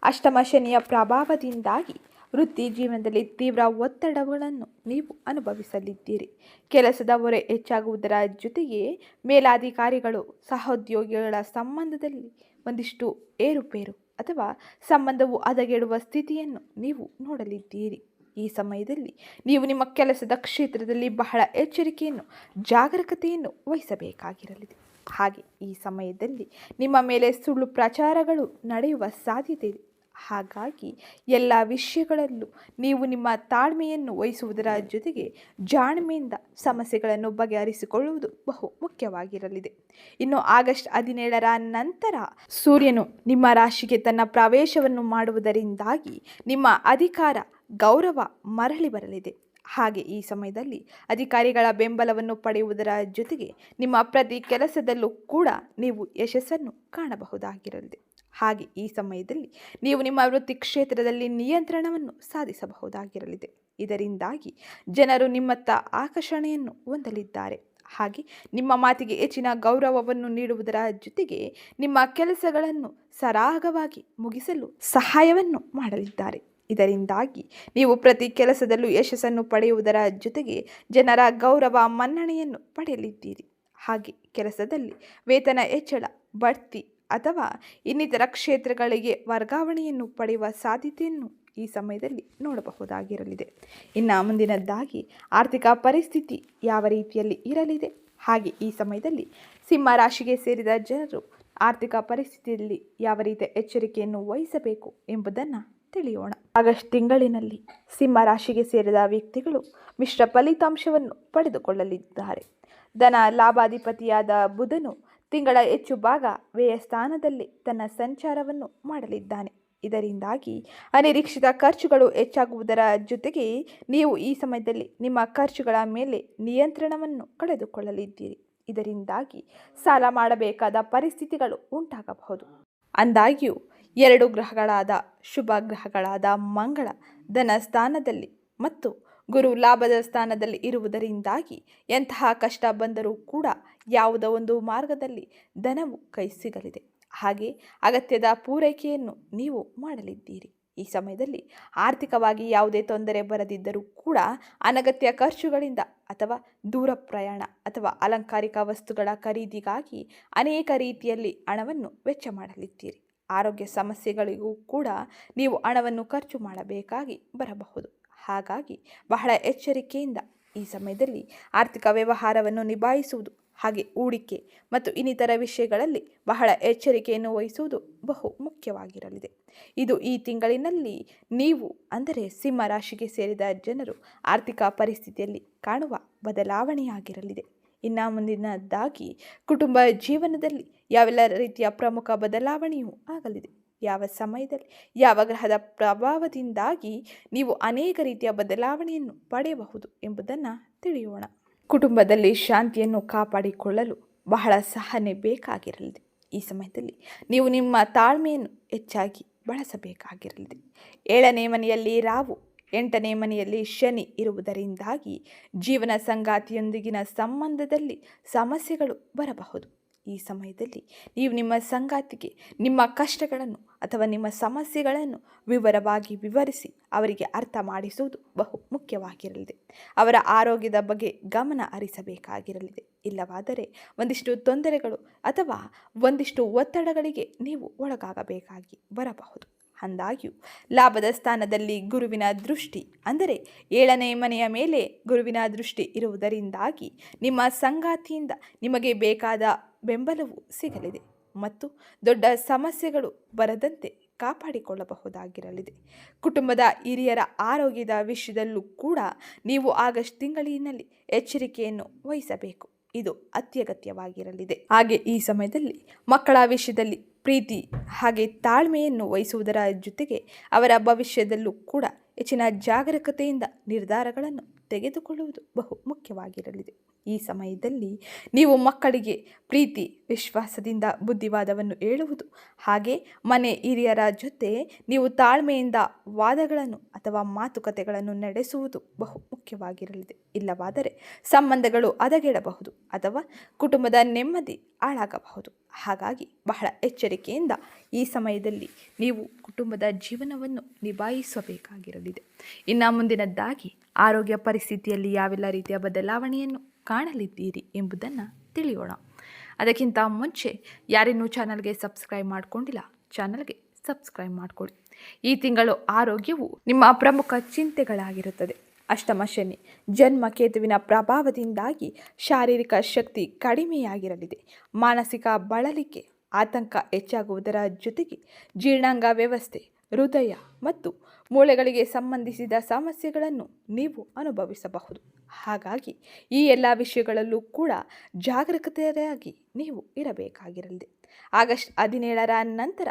ಅಷ್ಟಮ ಶನಿಯ ಪ್ರಭಾವದಿಂದಾಗಿ ವೃತ್ತಿ ಜೀವನದಲ್ಲಿ ತೀವ್ರ ಒತ್ತಡಗಳನ್ನು ನೀವು ಅನುಭವಿಸಲಿದ್ದೀರಿ. ಕೆಲಸದ ಹೊರೆ ಹೆಚ್ಚಾಗುವುದರ ಜೊತೆಗೆ ಮೇಲಾಧಿಕಾರಿಗಳು, ಸಹೋದ್ಯೋಗಿಗಳ ಸಂಬಂಧದಲ್ಲಿ ಒಂದಿಷ್ಟು ಏರುಪೇರು ಅಥವಾ ಸಂಬಂಧವು ಹದಗೆಡುವ ಸ್ಥಿತಿಯನ್ನು ನೀವು ನೋಡಲಿದ್ದೀರಿ. ಈ ಸಮಯದಲ್ಲಿ ನೀವು ನಿಮ್ಮ ಕೆಲಸದ ಕ್ಷೇತ್ರದಲ್ಲಿ ಬಹಳ ಎಚ್ಚರಿಕೆಯನ್ನು, ಜಾಗರೂಕತೆಯನ್ನು ವಹಿಸಬೇಕಾಗಿರಲಿದೆ. ಹಾಗೆ ಈ ಸಮಯದಲ್ಲಿ ನಿಮ್ಮ ಮೇಲೆ ಸುಳ್ಳು ಪ್ರಚಾರಗಳು ನಡೆಯುವ ಸಾಧ್ಯತೆ ಇದೆ. ಹಾಗಾಗಿ ಎಲ್ಲ ವಿಷಯಗಳಲ್ಲೂ ನೀವು ನಿಮ್ಮ ತಾಳ್ಮೆಯನ್ನು ವಹಿಸುವುದರ ಜೊತೆಗೆ ಜಾಣ್ಮೆಯಿಂದ ಸಮಸ್ಯೆಗಳನ್ನು ಬಗೆಹರಿಸಿಕೊಳ್ಳುವುದು ಬಹು ಮುಖ್ಯವಾಗಿರಲಿದೆ. ಇನ್ನು ಆಗಸ್ಟ್ ಹದಿನೇಳರ ನಂತರ ಸೂರ್ಯನು ನಿಮ್ಮ ರಾಶಿಗೆ ತನ್ನ ಪ್ರವೇಶವನ್ನು ಮಾಡುವುದರಿಂದಾಗಿ ನಿಮ್ಮ ಅಧಿಕಾರ, ಗೌರವ ಮರಳಿ ಬರಲಿದೆ. ಹಾಗೆ ಈ ಸಮಯದಲ್ಲಿ ಅಧಿಕಾರಿಗಳ ಬೆಂಬಲವನ್ನು ಪಡೆಯುವುದರ ಜೊತೆಗೆ ನಿಮ್ಮ ಪ್ರತಿ ಕೆಲಸದಲ್ಲೂ ಕೂಡ ನೀವು ಯಶಸ್ಸನ್ನು ಕಾಣಬಹುದಾಗಿರಲಿದೆ. ಹಾಗೆ ಈ ಸಮಯದಲ್ಲಿ ನೀವು ನಿಮ್ಮ ವೃತ್ತಿ ಕ್ಷೇತ್ರದಲ್ಲಿ ನಿಯಂತ್ರಣವನ್ನು ಸಾಧಿಸಬಹುದಾಗಿರಲಿದೆ. ಇದರಿಂದಾಗಿ ಜನರು ನಿಮ್ಮತ್ತ ಆಕರ್ಷಣೆಯನ್ನು ಹೊಂದಲಿದ್ದಾರೆ. ಹಾಗೆ ನಿಮ್ಮ ಮಾತಿಗೆ ಹೆಚ್ಚಿನ ಗೌರವವನ್ನು ನೀಡುವುದರ ಜೊತೆಗೆ ನಿಮ್ಮ ಕೆಲಸಗಳನ್ನು ಸರಾಗವಾಗಿ ಮುಗಿಸಲು ಸಹಾಯವನ್ನು ಮಾಡಲಿದ್ದಾರೆ. ಇದರಿಂದಾಗಿ ನೀವು ಪ್ರತಿ ಕೆಲಸದಲ್ಲೂ ಯಶಸ್ಸನ್ನು ಪಡೆಯುವುದರ ಜೊತೆಗೆ ಜನರ ಗೌರವ ಮನ್ನಣೆಯನ್ನು ಪಡೆಯಲಿದ್ದೀರಿ. ಹಾಗೆ ಕೆಲಸದಲ್ಲಿ ವೇತನ ಹೆಚ್ಚಳ, ಬಡ್ತಿ ಅಥವಾ ಇನ್ನಿತರ ಕ್ಷೇತ್ರಗಳಿಗೆ ವರ್ಗಾವಣೆಯನ್ನು ಪಡೆಯುವ ಸಾಧ್ಯತೆಯನ್ನು ಈ ಸಮಯದಲ್ಲಿ ನೋಡಬಹುದಾಗಿರಲಿದೆ. ಇನ್ನು ಮುಂದಿನದ್ದಾಗಿ ಆರ್ಥಿಕ ಪರಿಸ್ಥಿತಿ ಯಾವ ರೀತಿಯಲ್ಲಿ ಇರಲಿದೆ? ಹಾಗೆ ಈ ಸಮಯದಲ್ಲಿ ಸಿಂಹ ರಾಶಿಗೆ ಸೇರಿದ ಜನರು ಆರ್ಥಿಕ ಪರಿಸ್ಥಿತಿಯಲ್ಲಿ ಯಾವ ರೀತಿಯ ಎಚ್ಚರಿಕೆಯನ್ನು ವಹಿಸಬೇಕು ಎಂಬುದನ್ನು ತಿಳಿಯೋಣ. ಆಗಸ್ಟ್ ತಿಂಗಳಿನಲ್ಲಿ ಸಿಂಹ ರಾಶಿಗೆ ಸೇರಿದ ವ್ಯಕ್ತಿಗಳು ಮಿಶ್ರ ಫಲಿತಾಂಶವನ್ನು ಪಡೆದುಕೊಳ್ಳಲಿದ್ದಾರೆ. ಧನ ಲಾಭಾಧಿಪತಿಯಾದ ಬುಧನು ತಿಂಗಳ ಹೆಚ್ಚು ಭಾಗ ವ್ಯಯ ಸ್ಥಾನದಲ್ಲಿ ತನ್ನ ಸಂಚಾರವನ್ನು ಮಾಡಲಿದ್ದಾನೆ. ಇದರಿಂದಾಗಿ ಅನಿರೀಕ್ಷಿತ ಖರ್ಚುಗಳು ಹೆಚ್ಚಾಗುವುದರ ಜೊತೆಗೆ ನೀವು ಈ ಸಮಯದಲ್ಲಿ ನಿಮ್ಮ ಖರ್ಚುಗಳ ಮೇಲೆ ನಿಯಂತ್ರಣವನ್ನು ಕಳೆದುಕೊಳ್ಳಲಿದ್ದೀರಿ. ಇದರಿಂದಾಗಿ ಸಾಲ ಮಾಡಬೇಕಾದ ಪರಿಸ್ಥಿತಿಗಳು ಉಂಟಾಗಬಹುದು. ಅಂದಾಗ್ಯೂ, ಎರಡು ಗ್ರಹಗಳಾದ ಶುಭ ಗ್ರಹಗಳಾದ ಮಂಗಳ ಧನ ಸ್ಥಾನದಲ್ಲಿ ಮತ್ತು ಗುರು ಲಾಭದ ಸ್ಥಾನದಲ್ಲಿ ಇರುವುದರಿಂದಾಗಿ ಎಂತಹ ಕಷ್ಟ ಬಂದರೂ ಕೂಡ ಯಾವುದೋ ಒಂದು ಮಾರ್ಗದಲ್ಲಿ ಧನವು ಕೈ ಸಿಗಲಿದೆ. ಹಾಗೆ ಅಗತ್ಯದ ಪೂರೈಕೆಯನ್ನು ನೀವು ಮಾಡಲಿದ್ದೀರಿ. ಈ ಸಮಯದಲ್ಲಿ ಆರ್ಥಿಕವಾಗಿ ಯಾವುದೇ ತೊಂದರೆ ಬರದಿದ್ದರೂ ಕೂಡ ಅನಗತ್ಯ ಖರ್ಚುಗಳಿಂದ ಅಥವಾ ದೂರ ಪ್ರಯಾಣ ಅಥವಾ ಅಲಂಕಾರಿಕ ವಸ್ತುಗಳ ಖರೀದಿಗಾಗಿ ಅನೇಕ ರೀತಿಯಲ್ಲಿ ಹಣವನ್ನು ವೆಚ್ಚ ಮಾಡಲಿದ್ದೀರಿ. ಆರೋಗ್ಯ ಸಮಸ್ಯೆಗಳಿಗೂ ಕೂಡ ನೀವು ಹಣವನ್ನು ಖರ್ಚು ಮಾಡಬೇಕಾಗಿ ಬರಬಹುದು. ಹಾಗಾಗಿ ಬಹಳ ಎಚ್ಚರಿಕೆಯಿಂದ ಈ ಸಮಯದಲ್ಲಿ ಆರ್ಥಿಕ ವ್ಯವಹಾರವನ್ನು ನಿಭಾಯಿಸುವುದು ಹಾಗೆ ಹೂಡಿಕೆ ಮತ್ತು ಇನ್ನಿತರ ವಿಷಯಗಳಲ್ಲಿ ಬಹಳ ಎಚ್ಚರಿಕೆಯನ್ನು ವಹಿಸುವುದು ಬಹು ಮುಖ್ಯವಾಗಿರಲಿದೆ. ಇದು ಈ ತಿಂಗಳಿನಲ್ಲಿ ನೀವು, ಅಂದರೆ ಸಿಂಹ ರಾಶಿಗೆ ಸೇರಿದ ಜನರು, ಆರ್ಥಿಕ ಪರಿಸ್ಥಿತಿಯಲ್ಲಿ ಕಾಣುವ ಬದಲಾವಣೆಯಾಗಿರಲಿದೆ. ಇನ್ನು ಮುಂದಿನದಾಗಿ, ಕುಟುಂಬ ಜೀವನದಲ್ಲಿ ಯಾವೆಲ್ಲ ರೀತಿಯ ಪ್ರಮುಖ ಬದಲಾವಣೆಯೂ ಆಗಲಿದೆ. ಯಾವ ಸಮಯದಲ್ಲಿ, ಯಾವ ಗ್ರಹದ ಪ್ರಭಾವದಿಂದಾಗಿ ನೀವು ಅನೇಕ ರೀತಿಯ ಬದಲಾವಣೆಯನ್ನು ಪಡೆಯಬಹುದು ಎಂಬುದನ್ನು ತಿಳಿಯೋಣ. ಕುಟುಂಬದಲ್ಲಿ ಶಾಂತಿಯನ್ನು ಕಾಪಾಡಿಕೊಳ್ಳಲು ಬಹಳ ಸಹನೆ ಬೇಕಾಗಿರಲಿದೆ. ಈ ಸಮಯದಲ್ಲಿ ನೀವು ನಿಮ್ಮ ತಾಳ್ಮೆಯನ್ನು ಹೆಚ್ಚಾಗಿ ಬಳಸಬೇಕಾಗಿರಲಿದೆ. ಏಳನೇ ಮನೆಯಲ್ಲಿ ರಾವು ಎಂಟನೇ ಮನೆಯಲ್ಲಿ ಶನಿ ಇರುವುದರಿಂದಾಗಿ ಜೀವನ ಸಂಗಾತಿಯೊಂದಿಗಿನ ಸಂಬಂಧದಲ್ಲಿ ಸಮಸ್ಯೆಗಳು ಬರಬಹುದು. ಈ ಸಮಯದಲ್ಲಿ ನೀವು ನಿಮ್ಮ ಸಂಗಾತಿಗೆ, ನಿಮ್ಮ ಕಷ್ಟಗಳನ್ನು ಅಥವಾ ನಿಮ್ಮ ಸಮಸ್ಯೆಗಳನ್ನು ವಿವರವಾಗಿ ವಿವರಿಸಿ ಅವರಿಗೆ ಅರ್ಥ ಮಾಡಿಸುವುದು ಬಹು ಮುಖ್ಯವಾಗಿರಲಿದೆ. ಅವರ ಆರೋಗ್ಯದ ಬಗ್ಗೆ ಗಮನ ಹರಿಸಬೇಕಾಗಿರಲಿದೆ. ಇಲ್ಲವಾದರೆ ಒಂದಿಷ್ಟು ತೊಂದರೆಗಳು ಅಥವಾ ಒಂದಿಷ್ಟು ಒತ್ತಡಗಳಿಗೆ ನೀವು ಒಳಗಾಗಬೇಕಾಗಿ ಬರಬಹುದು. ಅಂದಾಗ್ಯೂ, ಲಾಭದ ಸ್ಥಾನದಲ್ಲಿ ಗುರುವಿನ ದೃಷ್ಟಿ ಅಂದರೆ ಏಳನೇ ಮನೆಯ ಮೇಲೆ ಗುರುವಿನ ದೃಷ್ಟಿ ಇರುವುದರಿಂದಾಗಿ ನಿಮ್ಮ ಸಂಗಾತಿಯಿಂದ ನಿಮಗೆ ಬೇಕಾದ ಬೆಂಬಲವು ಸಿಗಲಿದೆ ಮತ್ತು ದೊಡ್ಡ ಸಮಸ್ಯೆಗಳು ಬರದಂತೆ ಕಾಪಾಡಿಕೊಳ್ಳಬಹುದಾಗಿರಲಿದೆ. ಕುಟುಂಬದ ಹಿರಿಯರ ಆರೋಗ್ಯದ ವಿಷಯದಲ್ಲೂ ಕೂಡ ನೀವು ಆಗಸ್ಟ್ ತಿಂಗಳಿನಲ್ಲಿ ಎಚ್ಚರಿಕೆಯನ್ನು ವಹಿಸಬೇಕು. ಇದು ಅತ್ಯಗತ್ಯವಾಗಿರಲಿದೆ. ಹಾಗೆ ಈ ಸಮಯದಲ್ಲಿ ಮಕ್ಕಳ ವಿಷಯದಲ್ಲಿ ಪ್ರೀತಿ ಹಾಗೆ ತಾಳ್ಮೆಯನ್ನು ವಹಿಸುವುದರ ಜೊತೆಗೆ ಅವರ ಭವಿಷ್ಯದಲ್ಲೂ ಕೂಡ ಹೆಚ್ಚಿನ ಜಾಗರೂಕತೆಯಿಂದ ನಿರ್ಧಾರಗಳನ್ನು ತೆಗೆದುಕೊಳ್ಳುವುದು ಬಹು ಮುಖ್ಯವಾಗಿರಲಿದೆ. ಈ ಸಮಯದಲ್ಲಿ ನೀವು ಮಕ್ಕಳಿಗೆ ಪ್ರೀತಿ, ವಿಶ್ವಾಸದಿಂದ ಬುದ್ಧಿವಾದವನ್ನು ಹೇಳುವುದು. ಹಾಗೆ ಮನೆ ಹಿರಿಯರ ಜೊತೆ ನೀವು ತಾಳ್ಮೆಯಿಂದ ವಾದಗಳನ್ನು ಅಥವಾ ಮಾತುಕತೆಗಳನ್ನು ನಡೆಸುವುದು ಬಹು ಮುಖ್ಯವಾಗಿರಲಿದೆ. ಇಲ್ಲವಾದರೆ ಸಂಬಂಧಗಳು ಹದಗೆಡಬಹುದು ಅಥವಾ ಕುಟುಂಬದ ನೆಮ್ಮದಿ ಹಾಳಾಗಬಹುದು. ಹಾಗಾಗಿ ಬಹಳ ಎಚ್ಚರಿಕೆಯಿಂದ ಈ ಸಮಯದಲ್ಲಿ ನೀವು ಕುಟುಂಬದ ಜೀವನವನ್ನು ನಿಭಾಯಿಸಬೇಕಾಗಿರಲಿದೆ. ಇನ್ನು ಮುಂದಿನದ್ದಾಗಿ, ಆರೋಗ್ಯ ಪರಿಸ್ಥಿತಿಯಲ್ಲಿ ಯಾವೆಲ್ಲ ರೀತಿಯ ಬದಲಾವಣೆಯನ್ನು ಕಾಣಲಿದ್ದೀರಿ ಎಂಬುದನ್ನು ತಿಳಿಯೋಣ. ಅದಕ್ಕಿಂತ ಮುಂಚೆ ಯಾರಿನ್ನೂ ಚಾನಲ್ಗೆ ಸಬ್ಸ್ಕ್ರೈಬ್ ಮಾಡಿಕೊಂಡಿಲ್ಲ, ಚಾನಲ್ಗೆ ಸಬ್ಸ್ಕ್ರೈಬ್ ಮಾಡಿಕೊಳ್ಳಿ ಈ ತಿಂಗಳು ಆರೋಗ್ಯವು ನಿಮ್ಮ ಪ್ರಮುಖ ಚಿಂತೆಗಳಾಗಿರುತ್ತದೆ. ಅಷ್ಟಮ ಶನಿ, ಜನ್ಮ ಕೇತುವಿನ ಪ್ರಭಾವದಿಂದಾಗಿ ಶಾರೀರಿಕ ಶಕ್ತಿ ಕಡಿಮೆಯಾಗಿರಲಿದೆ. ಮಾನಸಿಕ ಬಳಲಿಕೆ, ಆತಂಕ ಹೆಚ್ಚಾಗುವುದರ ಜೊತೆಗೆ ಜೀರ್ಣಾಂಗ ವ್ಯವಸ್ಥೆ ಹೃದಯ ಮತ್ತು ಮೂಳೆಗಳಿಗೆ ಸಂಬಂಧಿಸಿದ ಸಮಸ್ಯೆಗಳನ್ನು ನೀವು ಅನುಭವಿಸಬಹುದು. ಹಾಗಾಗಿ ಈ ಎಲ್ಲ ವಿಷಯಗಳಲ್ಲೂ ಕೂಡ ಜಾಗರೂಕತೆಯಾಗಿ ನೀವು ಇರಬೇಕಾಗಿರಲಿದೆ ಆಗಸ್ಟ್ ಹದಿನೇಳರ ನಂತರ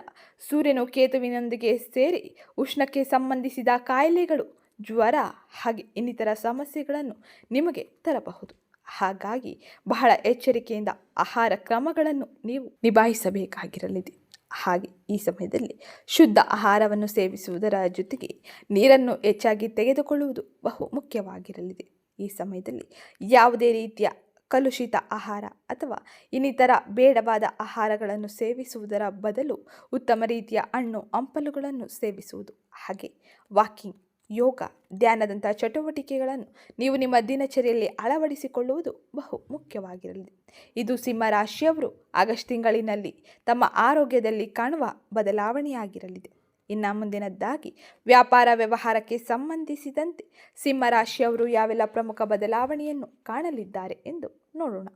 ಸೂರ್ಯನು ಕೇತುವಿನೊಂದಿಗೆ ಸೇರಿ ಉಷ್ಣಕ್ಕೆ ಸಂಬಂಧಿಸಿದ ಕಾಯಿಲೆಗಳು, ಜ್ವರ ಹಾಗೆ ಇನ್ನಿತರ ಸಮಸ್ಯೆಗಳನ್ನು ನಿಮಗೆ ತರಬಹುದು. ಹಾಗಾಗಿ ಬಹಳ ಎಚ್ಚರಿಕೆಯಿಂದ ಆಹಾರ ಕ್ರಮಗಳನ್ನು ನೀವು ನಿಭಾಯಿಸಬೇಕಾಗಿರಲಿದೆ. ಹಾಗೆ ಈ ಸಮಯದಲ್ಲಿ ಶುದ್ಧ ಆಹಾರವನ್ನು ಸೇವಿಸುವುದರ ಜೊತೆಗೆ ನೀರನ್ನು ಹೆಚ್ಚಾಗಿ ತೆಗೆದುಕೊಳ್ಳುವುದು ಬಹು ಮುಖ್ಯವಾಗಿರಲಿದೆ. ಈ ಸಮಯದಲ್ಲಿ ಯಾವುದೇ ರೀತಿಯ ಕಲುಷಿತ ಆಹಾರ ಅಥವಾ ಇನ್ನಿತರ ಬೇಡವಾದ ಆಹಾರಗಳನ್ನು ಸೇವಿಸುವುದರ ಬದಲು ಉತ್ತಮ ರೀತಿಯ ಹಣ್ಣು, ಹಂಪಲುಗಳನ್ನು ಸೇವಿಸುವುದು. ಹಾಗೆ ವಾಕಿಂಗ್ ಯೋಗ ಧ್ಯಾನದಂಥ ಚಟುವಟಿಕೆಗಳನ್ನು ನೀವು ನಿಮ್ಮ ದಿನಚರಿಯಲ್ಲಿ ಅಳವಡಿಸಿಕೊಳ್ಳುವುದು ಬಹು ಮುಖ್ಯವಾಗಿರಲಿದೆ ಇದು ಸಿಂಹರಾಶಿಯವರು ಆಗಸ್ಟ್ ತಿಂಗಳಿನಲ್ಲಿ ತಮ್ಮ ಆರೋಗ್ಯದಲ್ಲಿ ಕಾಣುವ ಬದಲಾವಣೆಯಾಗಿರಲಿದೆ. ಇನ್ನು ಮುಂದಿನದ್ದಾಗಿ, ವ್ಯಾಪಾರ ವ್ಯವಹಾರಕ್ಕೆ ಸಂಬಂಧಿಸಿದಂತೆ ಸಿಂಹರಾಶಿಯವರು ಯಾವೆಲ್ಲ ಪ್ರಮುಖ ಬದಲಾವಣೆಯನ್ನು ಕಾಣಲಿದ್ದಾರೆ ಎಂದು ನೋಡೋಣ.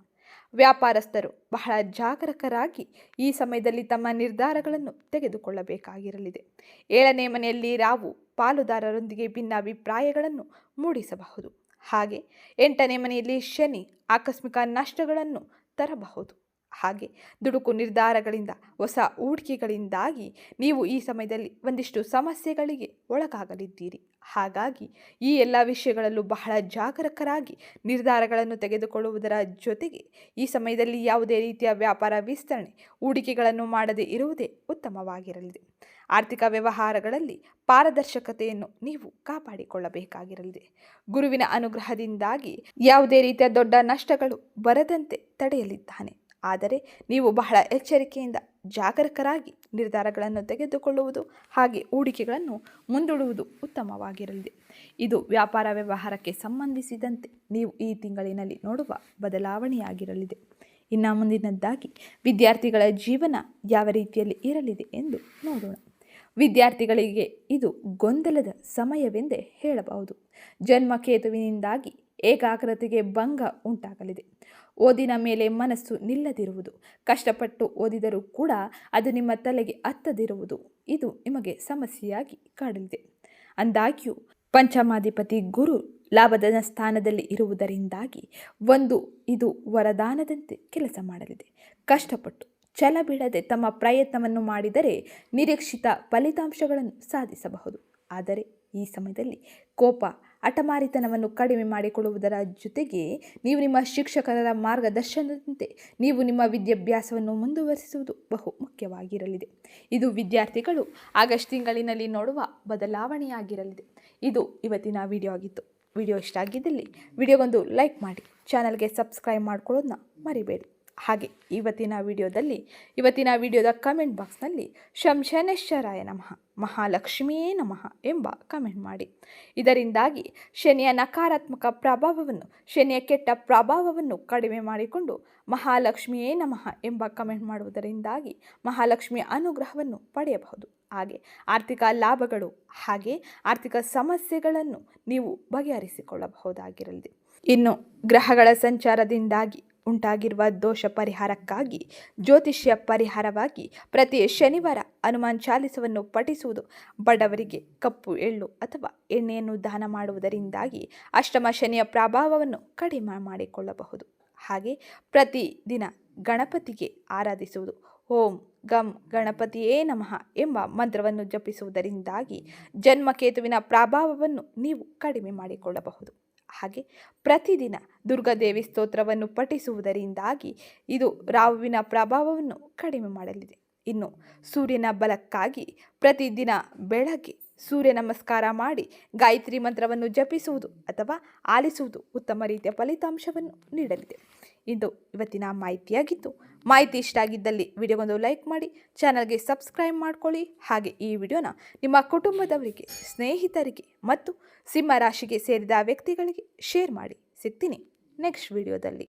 ವ್ಯಾಪಾರಸ್ಥರು ಬಹಳ ಜಾಗರೂಕರಾಗಿ ಈ ಸಮಯದಲ್ಲಿ ತಮ್ಮ ನಿರ್ಧಾರಗಳನ್ನು ತೆಗೆದುಕೊಳ್ಳಬೇಕಾಗಿರಲಿದೆ. ಏಳನೇ ಮನೆಯಲ್ಲಿ ರಾವು ಪಾಲುದಾರರೊಂದಿಗೆ ಭಿನ್ನಾಭಿಪ್ರಾಯಗಳನ್ನು ಮೂಡಿಸಬಹುದು. ಹಾಗೆ ಎಂಟನೇ ಮನೆಯಲ್ಲಿ ಶನಿ ಆಕಸ್ಮಿಕ ನಷ್ಟಗಳನ್ನು ತರಬಹುದು. ಹಾಗೆ ದುಡುಕು ನಿರ್ಧಾರಗಳಿಂದ, ಹೊಸ ಹೂಡಿಕೆಗಳಿಂದಾಗಿ ನೀವು ಈ ಸಮಯದಲ್ಲಿ ಒಂದಿಷ್ಟು ಸಮಸ್ಯೆಗಳಿಗೆ ಒಳಗಾಗಲಿದ್ದೀರಿ. ಹಾಗಾಗಿ ಈ ಎಲ್ಲ ವಿಷಯಗಳಲ್ಲೂ ಬಹಳ ಜಾಗರೂಕರಾಗಿ ನಿರ್ಧಾರಗಳನ್ನು ತೆಗೆದುಕೊಳ್ಳುವುದರ ಜೊತೆಗೆ ಈ ಸಮಯದಲ್ಲಿ ಯಾವುದೇ ರೀತಿಯ ವ್ಯಾಪಾರ ವಿಸ್ತರಣೆ, ಹೂಡಿಕೆಗಳನ್ನು ಮಾಡದೇ ಇರುವುದೇ ಉತ್ತಮವಾಗಿರಲಿದೆ. ಆರ್ಥಿಕ ವ್ಯವಹಾರಗಳಲ್ಲಿ ಪಾರದರ್ಶಕತೆಯನ್ನು ನೀವು ಕಾಪಾಡಿಕೊಳ್ಳಬೇಕಾಗಿರಲಿದೆ. ಗುರುವಿನ ಅನುಗ್ರಹದಿಂದಾಗಿ ಯಾವುದೇ ರೀತಿಯ ದೊಡ್ಡ ನಷ್ಟಗಳು ಬರದಂತೆ ತಡೆಯಲಿದ್ದಾನೆ. ಆದರೆ ನೀವು ಬಹಳ ಎಚ್ಚರಿಕೆಯಿಂದ ಜಾಗರೂಕರಾಗಿ ನಿರ್ಧಾರಗಳನ್ನು ತೆಗೆದುಕೊಳ್ಳುವುದು ಹಾಗೆ ಹೂಡಿಕೆಗಳನ್ನು ಮುಂದೂಡುವುದು ಉತ್ತಮವಾಗಿರಲಿದೆ. ಇದು ವ್ಯಾಪಾರ ವ್ಯವಹಾರಕ್ಕೆ ಸಂಬಂಧಿಸಿದಂತೆ ನೀವು ಈ ತಿಂಗಳಿನಲ್ಲಿ ನೋಡುವ ಬದಲಾವಣೆಯಾಗಿರಲಿದೆ. ಇನ್ನು ಮುಂದಿನದ್ದಾಗಿ, ವಿದ್ಯಾರ್ಥಿಗಳ ಜೀವನ ಯಾವ ರೀತಿಯಲ್ಲಿ ಇರಲಿದೆ ಎಂದು ನೋಡೋಣ. ವಿದ್ಯಾರ್ಥಿಗಳಿಗೆ ಇದು ಗೊಂದಲದ ಸಮಯವೆಂದೇ ಹೇಳಬಹುದು. ಜನ್ಮಕೇತುವಿನಿಂದಾಗಿ ಏಕಾಗ್ರತೆಗೆ ಭಂಗ ಉಂಟಾಗಲಿದೆ. ಓದಿನ ಮೇಲೆ ಮನಸ್ಸು ನಿಲ್ಲದಿರುವುದು. ಕಷ್ಟಪಟ್ಟು ಓದಿದರೂ ಕೂಡ ಅದು ನಿಮ್ಮ ತಲೆಗೆ ಹತ್ತದಿರುವುದು ಇದು ನಿಮಗೆ ಸಮಸ್ಯೆಯಾಗಿ ಕಾಡಲಿದೆ. ಅಂದಾಗ್ಯೂ, ಪಂಚಮಾಧಿಪತಿ ಗುರು ಲಾಭದ ಸ್ಥಾನದಲ್ಲಿ ಇರುವುದರಿಂದಾಗಿ ಒಂದು ಇದು ವರದಾನದಂತೆ ಕೆಲಸ ಮಾಡಲಿದೆ. ಕಷ್ಟಪಟ್ಟು ಛಲ ಬಿಡದೆ ತಮ್ಮ ಪ್ರಯತ್ನವನ್ನು ಮಾಡಿದರೆ ನಿರೀಕ್ಷಿತ ಫಲಿತಾಂಶಗಳನ್ನು ಸಾಧಿಸಬಹುದು. ಆದರೆ ಈ ಸಮಯದಲ್ಲಿ ಕೋಪ ಹಠಮಾರಿತನವನ್ನು ಕಡಿಮೆ ಮಾಡಿಕೊಳ್ಳುವುದರ ಜೊತೆಗೆ ನೀವು ನಿಮ್ಮ ಶಿಕ್ಷಕರ ಮಾರ್ಗದರ್ಶನದಂತೆ ನೀವು ನಿಮ್ಮ ವಿದ್ಯಾಭ್ಯಾಸವನ್ನು ಮುಂದುವರಿಸುವುದು ಬಹು ಮುಖ್ಯವಾಗಿರಲಿದೆ. ಇದು ವಿದ್ಯಾರ್ಥಿಗಳು ಆಗಸ್ಟ್ ತಿಂಗಳಿನಲ್ಲಿ ನೋಡುವ ಬದಲಾವಣೆಯಾಗಿರಲಿದೆ. ಇದು ಇವತ್ತಿನ ವಿಡಿಯೋ ಆಗಿತ್ತು. ವಿಡಿಯೋ ಇಷ್ಟ ಆಗಿದ್ದಲ್ಲಿ ವಿಡಿಯೋಗೊಂದು ಲೈಕ್ ಮಾಡಿ, ಚಾನಲ್ಗೆ ಸಬ್ಸ್ಕ್ರೈಬ್ ಮಾಡ್ಕೊಳ್ಳೋದನ್ನ ಮರಿಬೇಡಿ. ಹಾಗೆ ಇವತ್ತಿನ ವಿಡಿಯೋದಲ್ಲಿ, ಇವತ್ತಿನ ವಿಡಿಯೋದ ಕಮೆಂಟ್ ಬಾಕ್ಸ್ನಲ್ಲಿ ಶಂಶನೇಶ್ವರಾಯ ನಮಃ, ಮಹಾಲಕ್ಷ್ಮಿಯೇ ನಮಃ ಎಂಬ ಕಮೆಂಟ್ ಮಾಡಿ. ಇದರಿಂದಾಗಿ ಶನಿಯ ನಕಾರಾತ್ಮಕ ಪ್ರಭಾವವನ್ನು, ಶನಿಯ ಕೆಟ್ಟ ಪ್ರಭಾವವನ್ನು ಕಡಿಮೆ ಮಾಡಿಕೊಂಡು ಮಹಾಲಕ್ಷ್ಮಿಯೇ ನಮಃ ಎಂಬ ಕಮೆಂಟ್ ಮಾಡುವುದರಿಂದಾಗಿ ಮಹಾಲಕ್ಷ್ಮಿಯ ಅನುಗ್ರಹವನ್ನು ಪಡೆಯಬಹುದು. ಹಾಗೆ ಆರ್ಥಿಕ ಲಾಭಗಳು ಹಾಗೆ ಆರ್ಥಿಕ ಸಮಸ್ಯೆಗಳನ್ನು ನೀವು ಬಗೆಹರಿಸಿಕೊಳ್ಳಬಹುದಾಗಿರಲಿದೆ ಇನ್ನು ಗ್ರಹಗಳ ಸಂಚಾರದಿಂದಾಗಿ ಉಂಟಾಗಿರುವ ದೋಷ ಪರಿಹಾರಕ್ಕಾಗಿ, ಜ್ಯೋತಿಷ್ಯ ಪರಿಹಾರವಾಗಿ ಪ್ರತಿ ಶನಿವಾರ ಹನುಮಾನ್ ಚಾಲಿಸವನ್ನು ಪಠಿಸುವುದು ಬಡವರಿಗೆ ಕಪ್ಪು ಎಳ್ಳು ಅಥವಾ ಎಣ್ಣೆಯನ್ನು ದಾನ ಮಾಡುವುದರಿಂದಾಗಿ ಅಷ್ಟಮ ಶನಿಯ ಪ್ರಭಾವವನ್ನು ಕಡಿಮೆ ಮಾಡಿಕೊಳ್ಳಬಹುದು. ಹಾಗೆ ಪ್ರತಿದಿನ ಗಣಪತಿಗೆ ಆರಾಧಿಸುವುದು, ಓಂ ಗಂ ಗಣಪತಿಯೇ ನಮಃ ಎಂಬ ಮಂತ್ರವನ್ನು ಜಪಿಸುವುದರಿಂದಾಗಿ ಜನ್ಮಕೇತುವಿನ ಪ್ರಭಾವವನ್ನು ನೀವು ಕಡಿಮೆ ಮಾಡಿಕೊಳ್ಳಬಹುದು. ಹಾಗೆ ಪ್ರತಿದಿನ ದುರ್ಗಾದೇವಿ ಸ್ತೋತ್ರವನ್ನು ಪಠಿಸುವುದರಿಂದಾಗಿ ಇದು ರಾಹುವಿನ ಪ್ರಭಾವವನ್ನು ಕಡಿಮೆ ಮಾಡಲಿದೆ. ಇನ್ನು ಸೂರ್ಯನ ಬಲಕ್ಕಾಗಿ ಪ್ರತಿದಿನ ಬೆಳಗ್ಗೆ ಸೂರ್ಯ ನಮಸ್ಕಾರ ಮಾಡಿ ಗಾಯತ್ರಿ ಮಂತ್ರವನ್ನು ಜಪಿಸುವುದು ಅಥವಾ ಆಲಿಸುವುದು ಉತ್ತಮ ರೀತಿಯ ಫಲಿತಾಂಶವನ್ನು ನೀಡಲಿದೆ. ಇದು ಇವತ್ತಿನ ಮಾಹಿತಿಯಾಗಿದ್ದು ಮಾಹಿತಿ ಇಷ್ಟ ಆಗಿದ್ದಲ್ಲಿ ವಿಡಿಯೋಗೊಂದು ಲೈಕ್ ಮಾಡಿ, ಚಾನಲ್ಗೆ ಸಬ್ಸ್ಕ್ರೈಬ್ ಮಾಡ್ಕೊಳ್ಳಿ. ಹಾಗೆ ಈ ವಿಡಿಯೋನ ನಿಮ್ಮ ಕುಟುಂಬದವರಿಗೆ, ಸ್ನೇಹಿತರಿಗೆ ಮತ್ತು ಸಿಂಹ ರಾಶಿಗೆ ಸೇರಿದ ವ್ಯಕ್ತಿಗಳಿಗೆ ಶೇರ್ ಮಾಡಿ. ಸಿಗ್ತೀನಿ ನೆಕ್ಸ್ಟ್ ವಿಡಿಯೋದಲ್ಲಿ.